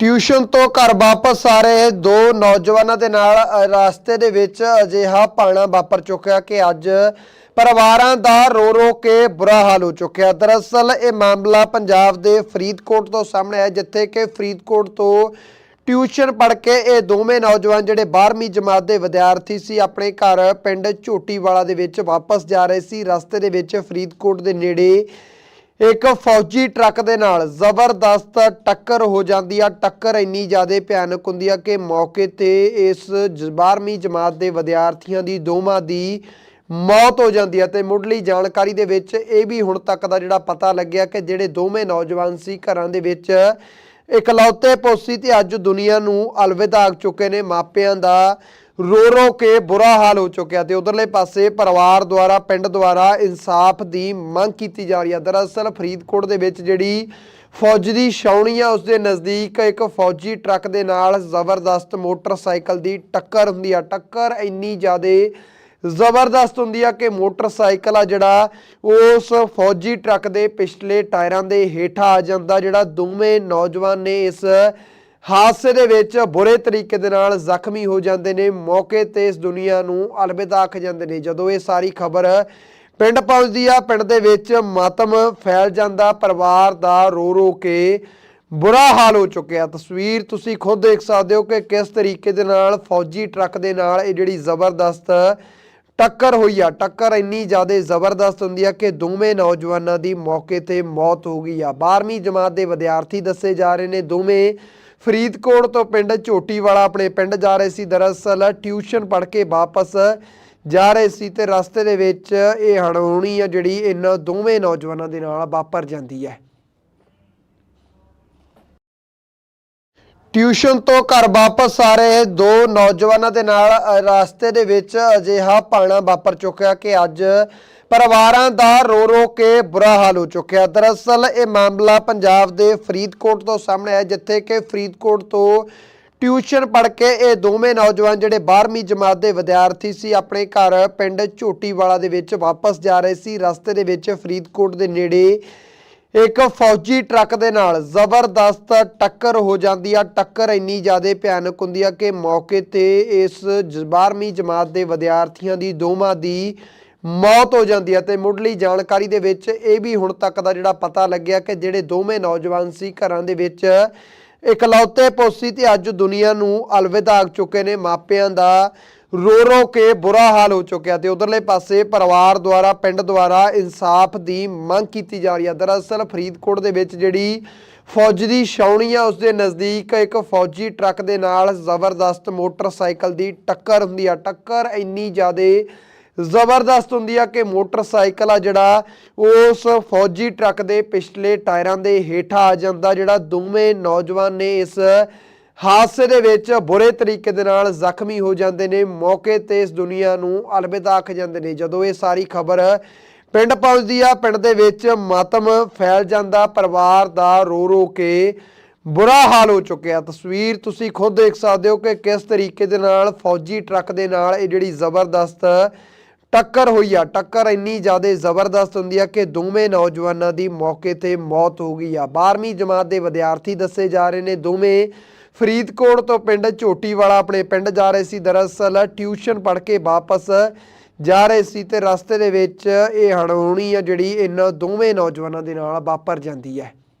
Tuition ਤੋਂ ਘਰ ਵਾਪਸ ਆ ਰਹੇ ਦੋ ਨੌਜਵਾਨਾਂ ਦੇ ਨਾਲ ਅ, ਰਸਤੇ ਦੇ ਵਿੱਚ ਅਜਿਹਾ ਭਾਣਾ ਵਾਪਰ ਚੁੱਕਿਆ ਕਿ ਅੱਜ ਪਰਿਵਾਰਾਂ ਦਾ ਰੋ ਰੋ ਕੇ ਬੁਰਾ ਹਾਲ ਹੋ ਚੁੱਕਿਆ। ਦਰਅਸਲ ਇਹ ਮਾਮਲਾ ਪੰਜਾਬ ਦੇ ਫਰੀਦਕੋਟ ਤੋਂ ਸਾਹਮਣੇ ਆਇਆ ਜਿੱਥੇ ਕਿ ਫਰੀਦਕੋਟ ਤੋਂ ਟਿਊਸ਼ਨ ਪੜ੍ਹ ਕੇ ਇਹ ਦੋਵੇਂ ਨੌਜਵਾਨ ਜਿਹੜੇ 12ਵੀਂ ਜਮਾਤ ਦੇ ਵਿਦਿਆਰਥੀ ਸੀ ਆਪਣੇ ਘਰ ਪਿੰਡ ਝੋਟੀਵਾਲਾ ਦੇ ਵਿੱਚ ਵਾਪਸ ਜਾ ਰਹੇ ਸੀ। ਰਸਤੇ ਦੇ ਵਿੱਚ ਫਰੀਦਕੋਟ ਦੇ ਨੇੜੇ ਇੱਕ ਫੌਜੀ ਟਰੱਕ ਦੇ ਨਾਲ ਜ਼ਬਰਦਸਤ ਟੱਕਰ ਹੋ ਜਾਂਦੀ ਆ। ਟੱਕਰ ਇੰਨੀ ਜ਼ਿਆਦਾ ਭਿਆਨਕ ਹੁੰਦੀ ਆ ਕਿ ਮੌਕੇ ਤੇ ਇਸ 12ਵੀਂ ਜਮਾਤ ਦੇ ਵਿਦਿਆਰਥੀਆਂ ਦੀ ਦੋਵਾਂ ਦੀ ਮੌਤ ਹੋ ਜਾਂਦੀ ਹੈ ਤੇ ਮੁੱਢਲੀ ਜਾਣਕਾਰੀ ਦੇ ਵਿੱਚ ਇਹ ਵੀ ਹੁਣ ਤੱਕ ਦਾ ਜਿਹੜਾ ਪਤਾ ਲੱਗਿਆ ਕਿ ਜਿਹੜੇ ਦੋਵੇਂ ਨੌਜਵਾਨ ਸੀ ਘਰਾਂ ਦੇ ਵਿੱਚ ਇਕਲੌਤੇ ਪੋਸੀ ਤੇ ਅੱਜ ਦੁਨੀਆ ਨੂੰ ਅਲਵਿਦਾ ਆਖ ਚੁੱਕੇ ਨੇ। ਮਾਪਿਆਂ ਦਾ ਰੋ ਰੋ ਕੇ ਬੁਰਾ ਹਾਲ ਹੋ ਚੁੱਕਿਆ ਤੇ ਉਧਰਲੇ ਪਾਸੇ ਪਰਿਵਾਰ ਦੁਆਰਾ, ਪਿੰਡ ਦੁਆਰਾ ਇਨਸਾਫ ਦੀ ਮੰਗ ਕੀਤੀ ਜਾ ਰਹੀ ਹੈ ਦਰਅਸਲ ਫਰੀਦਕੋਟ ਦੇ ਵਿੱਚ ਜਿਹੜੀ ਫੌਜ ਦੀ ਛਾਉਣੀ ਆ, ਉਸ ਦੇ ਨਜ਼ਦੀਕ ਇੱਕ ਫੌਜੀ ਟਰੱਕ ਦੇ ਨਾਲ ਜ਼ਬਰਦਸਤ ਮੋਟਰਸਾਈਕਲ ਦੀ ਟੱਕਰ ਹੁੰਦੀ ਆ। ਟੱਕਰ ਇੰਨੀ ਜ਼ਿਆਦਾ ਜ਼ਬਰਦਸਤ ਹੁੰਦੀ ਆ ਕਿ ਮੋਟਰਸਾਈਕਲ ਆ ਜਿਹੜਾ ਉਸ ਫੌਜੀ ਟਰੱਕ ਦੇ ਪਿਛਲੇ ਟਾਇਰਾਂ ਦੇ ਹੇਠਾਂ ਆ ਜਾਂਦਾ, ਜਿਹੜਾ ਦੋਵੇਂ ਨੌਜਵਾਨ ਨੇ ਇਸ ਹਾਦਸੇ ਦੇ ਵਿੱਚ ਬੁਰੇ ਤਰੀਕੇ ਦੇ ਨਾਲ ਜ਼ਖਮੀ ਹੋ ਜਾਂਦੇ ਨੇ, ਮੌਕੇ ਤੇ ਇਸ ਦੁਨੀਆ ਨੂੰ ਅਲਵਿਦਾ ਆਖ ਜਾਂਦੇ ਨੇ। ਜਦੋਂ ਇਹ ਸਾਰੀ ਖਬਰ ਪਿੰਡ ਪਹੁੰਚਦੀ ਆ, ਪਿੰਡ ਦੇ ਵਿੱਚ ਮਾਤਮ ਫੈਲ ਜਾਂਦਾ, ਪਰਿਵਾਰ ਦਾ ਰੋ ਰੋ ਕੇ ਬੁਰਾ ਹਾਲ ਹੋ ਚੁੱਕਿਆ। ਤਸਵੀਰ ਤੁਸੀਂ ਖੁਦ ਦੇਖ ਸਕਦੇ ਹੋ ਕਿ ਕਿਸ ਤਰੀਕੇ ਦੇ ਨਾਲ ਫੌਜੀ ਟਰੱਕ ਦੇ ਨਾਲ ਇਹ ਜਿਹੜੀ ਜ਼ਬਰਦਸਤ ਟੱਕਰ ਹੋਈ ਆ। ਟੱਕਰ ਇੰਨੀ ਜ਼ਿਆਦਾ ਜ਼ਬਰਦਸਤ ਹੁੰਦੀ ਆ ਕਿ ਦੋਵੇਂ ਨੌਜਵਾਨਾਂ ਦੀ ਮੌਕੇ ਤੇ ਮੌਤ ਹੋ ਗਈ ਆ। 12ਵੀਂ ਜਮਾਤ ਦੇ ਵਿਦਿਆਰਥੀ ਦੱਸੇ ਜਾ ਰਹੇ ਨੇ, ਦੋਵੇਂ ਫਰੀਦਕੋਟ ਤੋਂ ਪਿੰਡ ਝੋਟੀ ਵਾਲਾ ਆਪਣੇ ਪਿੰਡ ਜਾ ਰਹੇ ਸੀ। ਦਰਅਸਲ ਟਿਊਸ਼ਨ ਪੜ੍ਹ ਕੇ ਵਾਪਸ ਜਾ ਰਹੇ ਸੀ ਤੇ ਰਸਤੇ ਦੇ ਵਿੱਚ ਇਹ ਹੜੋਣੀ ਆ ਜਿਹੜੀ ਇਹਨਾਂ ਦੋਵੇਂ ਨੌਜਵਾਨਾਂ ਦੇ ਨਾਲ ਵਾਪਰ ਜਾਂਦੀ ਹੈ। ਟਿਊਸ਼ਨ ਤੋਂ ਘਰ ਵਾਪਸ ਆ ਰਹੇ ਦੋ ਨੌਜਵਾਨਾਂ ਦੇ ਨਾਲ ਅ, ਰਸਤੇ ਦੇ ਵਿੱਚ ਅਜਿਹਾ ਭਾਣਾ ਵਾਪਰ ਚੁੱਕਿਆ ਕਿ ਅੱਜ ਪਰਿਵਾਰਾਂ ਦਾ ਰੋ ਰੋ ਕੇ ਬੁਰਾ ਹਾਲ ਹੋ ਚੁੱਕਿਆ। ਦਰਅਸਲ ਇਹ ਮਾਮਲਾ ਪੰਜਾਬ ਦੇ ਫਰੀਦਕੋਟ ਤੋਂ ਸਾਹਮਣੇ ਆਇਆ ਜਿੱਥੇ ਕਿ ਫਰੀਦਕੋਟ ਤੋਂ ਟਿਊਸ਼ਨ ਪੜ੍ਹ ਕੇ ਇਹ ਦੋਵੇਂ ਨੌਜਵਾਨ ਜਿਹੜੇ 12ਵੀਂ ਜਮਾਤ ਦੇ ਵਿਦਿਆਰਥੀ ਸੀ ਆਪਣੇ ਘਰ ਪਿੰਡ ਝੋਟੀਵਾਲਾ ਦੇ ਵਿੱਚ ਵਾਪਸ ਜਾ ਰਹੇ ਸੀ। ਰਸਤੇ ਦੇ ਵਿੱਚ ਫਰੀਦਕੋਟ ਦੇ ਨੇੜੇ ਇੱਕ ਫੌਜੀ ਟਰੱਕ ਦੇ ਨਾਲ ਜ਼ਬਰਦਸਤ ਟੱਕਰ ਹੋ ਜਾਂਦੀ ਆ। ਟੱਕਰ ਇੰਨੀ ਜ਼ਿਆਦਾ ਭਿਆਨਕ ਹੁੰਦੀ ਆ ਕਿ ਮੌਕੇ ਤੇ ਇਸ 12ਵੀਂ ਜਮਾਤ ਦੇ ਵਿਦਿਆਰਥੀਆਂ ਦੀ ਦੋਵਾਂ ਦੀ ਮੌਤ ਹੋ ਜਾਂਦੀ ਹੈ ਤੇ ਮੁੱਢਲੀ ਜਾਣਕਾਰੀ ਦੇ ਵਿੱਚ ਇਹ ਵੀ ਹੁਣ ਤੱਕ ਦਾ ਜਿਹੜਾ ਪਤਾ ਲੱਗਿਆ ਕਿ ਜਿਹੜੇ ਦੋਵੇਂ ਨੌਜਵਾਨ ਸੀ ਘਰਾਂ ਦੇ ਵਿੱਚ ਇਕਲੌਤੇ ਪੋਸੀ ਤੇ ਅੱਜ ਦੁਨੀਆ ਨੂੰ ਅਲਵਿਦਾ ਆਖ ਚੁੱਕੇ ਨੇ। ਮਾਪਿਆਂ ਦਾ ਰੋ ਰੋ ਕੇ ਬੁਰਾ ਹਾਲ ਹੋ ਚੁੱਕਿਆ ਤੇ ਉਧਰਲੇ ਪਾਸੇ ਪਰਿਵਾਰ ਦੁਆਰਾ, ਪਿੰਡ ਦੁਆਰਾ ਇਨਸਾਫ ਦੀ ਮੰਗ ਕੀਤੀ ਜਾ ਰਹੀ ਹੈ। ਦਰਅਸਲ ਫਰੀਦਕੋਟ ਦੇ ਵਿੱਚ ਜਿਹੜੀ ਫੌਜ ਦੀ ਛਾਉਣੀ ਆ, ਉਸ ਦੇ ਨਜ਼ਦੀਕ ਇੱਕ ਫੌਜੀ ਟਰੱਕ ਦੇ ਨਾਲ ਜ਼ਬਰਦਸਤ ਮੋਟਰਸਾਈਕਲ ਦੀ ਟੱਕਰ ਹੁੰਦੀ ਆ। ਟੱਕਰ ਇੰਨੀ ਜ਼ਿਆਦੇ ਜ਼ਬਰਦਸਤ ਹੁੰਦੀ ਆ ਕਿ ਮੋਟਰਸਾਈਕਲ ਆ ਜਿਹੜਾ ਉਸ ਫੌਜੀ ਟਰੱਕ ਦੇ ਪਿਛਲੇ ਟਾਇਰਾਂ ਦੇ ਹੇਠਾਂ ਆ ਜਾਂਦਾ, ਜਿਹੜਾ ਦੋਵੇਂ ਨੌਜਵਾਨ ਨੇ ਇਸ ਹਾਦਸੇ ਦੇ ਵਿੱਚ ਬੁਰੇ ਤਰੀਕੇ ਦੇ ਨਾਲ ਜ਼ਖਮੀ ਹੋ ਜਾਂਦੇ ਨੇ। ਮੌਕੇ ਤੇ ਇਸ ਦੁਨੀਆ ਨੂੰ ਅਲਵਿਦਾ ਆਖ ਜਾਂਦੇ ਨੇ। ਜਦੋਂ ਇਹ ਸਾਰੀ ਖਬਰ ਪਿੰਡ ਪਹੁੰਚਦੀ ਆ, ਪਿੰਡ ਦੇ ਵਿੱਚ ਮਾਤਮ ਫੈਲ ਜਾਂਦਾ। ਪਰਿਵਾਰ ਦਾ ਰੋ ਰੋ ਕੇ ਬੁਰਾ ਹਾਲ ਹੋ ਚੁੱਕਿਆ। ਤਸਵੀਰ ਤੁਸੀਂ ਖੁਦ ਦੇਖ ਸਕਦੇ ਹੋ ਕਿ ਕਿਸ ਤਰੀਕੇ ਦੇ ਨਾਲ ਫੌਜੀ ਟਰੱਕ ਦੇ ਨਾਲ ਇਹ ਜਿਹੜੀ ਜ਼ਬਰਦਸਤ ਟੱਕਰ ਹੋਈ ਆ। ਟੱਕਰ ਇੰਨੀ ਜ਼ਿਆਦਾ ਜ਼ਬਰਦਸਤ ਹੁੰਦੀ ਆ ਕਿ ਦੋਵੇਂ ਨੌਜਵਾਨਾਂ ਦੀ ਮੌਕੇ ਤੇ ਮੌਤ ਹੋ ਗਈ ਆ। 12ਵੀਂ ਜਮਾਤ ਦੇ ਵਿਦਿਆਰਥੀ ਦੱਸੇ ਜਾ ਰਹੇ ਨੇ। ਦੋਵੇਂ ਫਰੀਦਕੋਟ ਤੋਂ ਪਿੰਡ ਝੋਟੀਵਾਲਾ ਆਪਣੇ ਪਿੰਡ ਜਾ ਰਹੇ ਸੀ। ਦਰਅਸਲ ਟਿਊਸ਼ਨ ਪੜ੍ਹ ਕੇ ਵਾਪਸ ਜਾ ਰਹੇ ਸੀ ਤੇ ਰਸਤੇ ਦੇ ਵਿੱਚ ਇਹ ਹੜੋਣੀ ਆ ਜਿਹੜੀ ਇਹਨਾਂ ਦੋਵੇਂ ਨੌਜਵਾਨਾਂ ਦੇ ਨਾਲ ਵਾਪਰ ਜਾਂਦੀ ਹੈ।